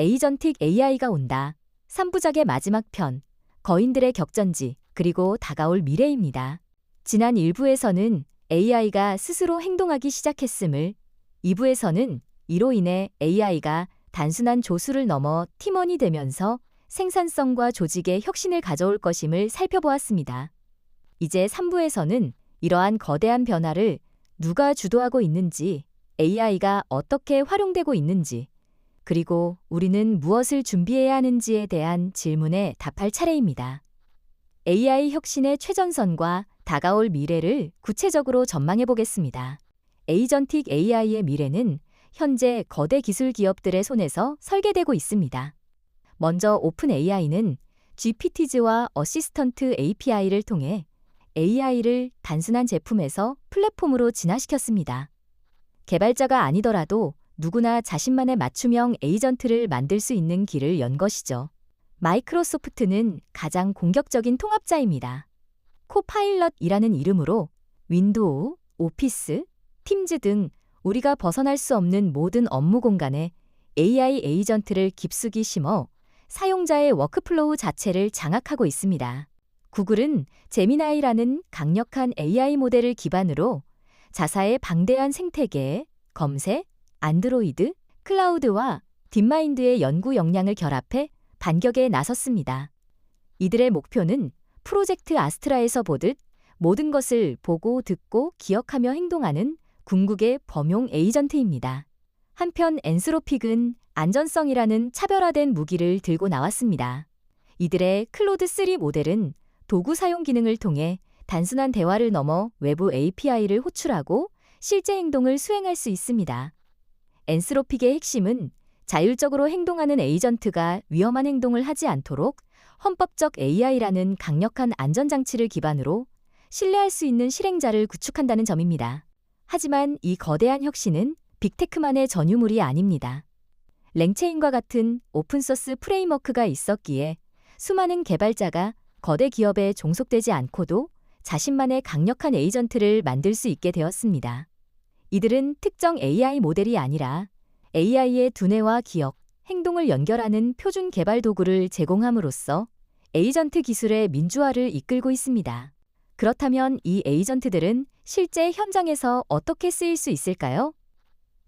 에이전틱 AI가 온다. 3부작의 마지막 편, 거인들의 격전지, 그리고 다가올 미래입니다. 지난 1부에서는 AI가 스스로 행동하기 시작했음을, 2부에서는 이로 인해 AI가 단순한 조수를 넘어 팀원이 되면서 생산성과 조직의 혁신을 가져올 것임을 살펴보았습니다. 이제 3부에서는 이러한 거대한 변화를 누가 주도하고 있는지, AI가 어떻게 활용되고 있는지, 그리고 우리는 무엇을 준비해야 하는지에 대한 질문에 답할 차례입니다. AI 혁신의 최전선과 다가올 미래를 구체적으로 전망해 보겠습니다. 에이전틱 AI의 미래는 현재 거대 기술 기업들의 손에서 설계되고 있습니다. 먼저 오픈 AI는 GPT즈와 어시스턴트 API를 통해 AI를 단순한 제품에서 플랫폼으로 진화시켰습니다. 개발자가 아니더라도 누구나 자신만의 맞춤형 에이전트를 만들 수 있는 길을 연 것이죠. 마이크로소프트는 가장 공격적인 통합자입니다. 코파일럿이라는 이름으로 윈도우, 오피스, 팀즈 등 우리가 벗어날 수 없는 모든 업무 공간에 AI 에이전트를 깊숙이 심어 사용자의 워크플로우 자체를 장악하고 있습니다. 구글은 제미나이라는 강력한 AI 모델을 기반으로 자사의 방대한 생태계, 검색, 안드로이드, 클라우드와 딥마인드의 연구 역량을 결합해 반격에 나섰습니다. 이들의 목표는 프로젝트 아스트라에서 보듯 모든 것을 보고 듣고 기억하며 행동하는 궁극의 범용 에이전트입니다. 한편 엔스로픽은 안전성이라는 차별화된 무기를 들고 나왔습니다. 이들의 클로드3 모델은 도구 사용 기능을 통해 단순한 대화를 넘어 외부 API를 호출하고 실제 행동을 수행할 수 있습니다. 엔스로픽의 핵심은 자율적으로 행동하는 에이전트가 위험한 행동을 하지 않도록 헌법적 AI라는 강력한 안전장치를 기반으로 신뢰할 수 있는 실행자를 구축한다는 점입니다. 하지만 이 거대한 혁신은 빅테크만의 전유물이 아닙니다. 랭체인과 같은 오픈소스 프레임워크가 있었기에 수많은 개발자가 거대 기업에 종속되지 않고도 자신만의 강력한 에이전트를 만들 수 있게 되었습니다. 이들은 특정 AI 모델이 아니라 AI의 두뇌와 기억, 행동을 연결하는 표준 개발 도구를 제공함으로써 에이전트 기술의 민주화를 이끌고 있습니다. 그렇다면 이 에이전트들은 실제 현장에서 어떻게 쓰일 수 있을까요?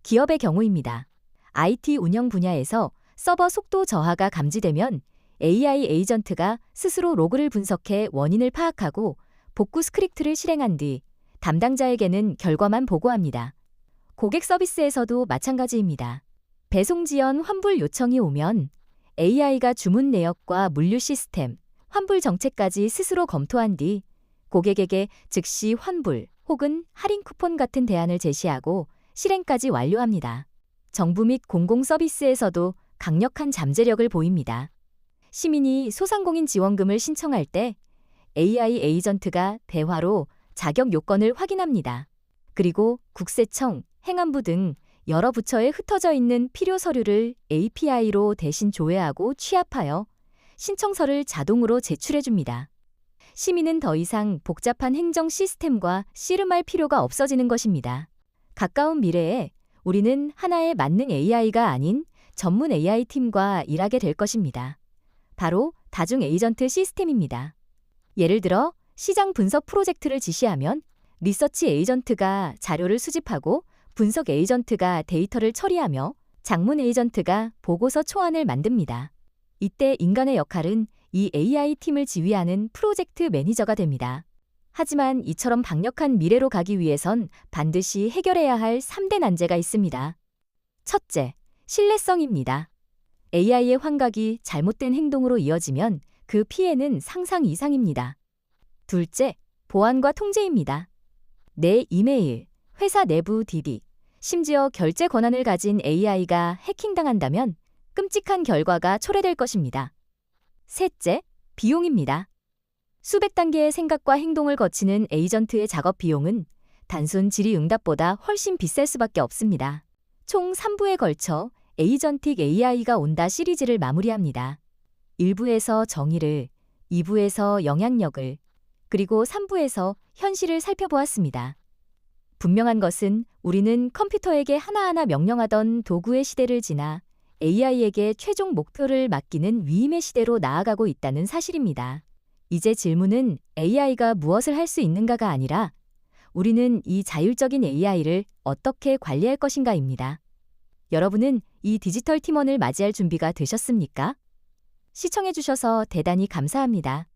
기업의 경우입니다. IT 운영 분야에서 서버 속도 저하가 감지되면 AI 에이전트가 스스로 로그를 분석해 원인을 파악하고 복구 스크립트를 실행한 뒤 담당자에게는 결과만 보고합니다. 고객 서비스에서도 마찬가지입니다. 배송 지연 환불 요청이 오면 AI가 주문 내역과 물류 시스템, 환불 정책까지 스스로 검토한 뒤 고객에게 즉시 환불 혹은 할인 쿠폰 같은 대안을 제시하고 실행까지 완료합니다. 정부 및 공공 서비스에서도 강력한 잠재력을 보입니다. 시민이 소상공인 지원금을 신청할 때 AI 에이전트가 대화로 자격 요건을 확인합니다. 그리고 국세청, 행안부 등 여러 부처에 흩어져 있는 필요 서류를 API로 대신 조회하고 취합하여 신청서를 자동으로 제출해 줍니다. 시민은 더 이상 복잡한 행정 시스템과 씨름할 필요가 없어지는 것입니다. 가까운 미래에 우리는 하나의 만능 AI가 아닌 전문 AI 팀과 일하게 될 것입니다. 바로 다중 에이전트 시스템입니다. 예를 들어 시장 분석 프로젝트를 지시하면 리서치 에이전트가 자료를 수집하고 분석 에이전트가 데이터를 처리하며 장문 에이전트가 보고서 초안을 만듭니다. 이때 인간의 역할은 이 AI 팀을 지휘하는 프로젝트 매니저가 됩니다. 하지만 이처럼 강력한 미래로 가기 위해선 반드시 해결해야 할 3대 난제가 있습니다. 첫째, 신뢰성입니다. AI의 환각이 잘못된 행동으로 이어지면 그 피해는 상상 이상입니다. 둘째, 보안과 통제입니다. 내 이메일, 회사 내부 DB, 심지어 결제 권한을 가진 AI가 해킹당한다면 끔찍한 결과가 초래될 것입니다. 셋째, 비용입니다. 수백 단계의 생각과 행동을 거치는 에이전트의 작업 비용은 단순 질의응답보다 훨씬 비쌀 수밖에 없습니다. 총 3부에 걸쳐 에이전틱 AI가 온다 시리즈를 마무리합니다. 1부에서 정의를, 2부에서 영향력을, 그리고 3부에서 현실을 살펴보았습니다. 분명한 것은 우리는 컴퓨터에게 하나하나 명령하던 도구의 시대를 지나 AI에게 최종 목표를 맡기는 위임의 시대로 나아가고 있다는 사실입니다. 이제 질문은 AI가 무엇을 할 수 있는가가 아니라 우리는 이 자율적인 AI를 어떻게 관리할 것인가입니다. 여러분은 이 디지털 팀원을 맞이할 준비가 되셨습니까? 시청해주셔서 대단히 감사합니다.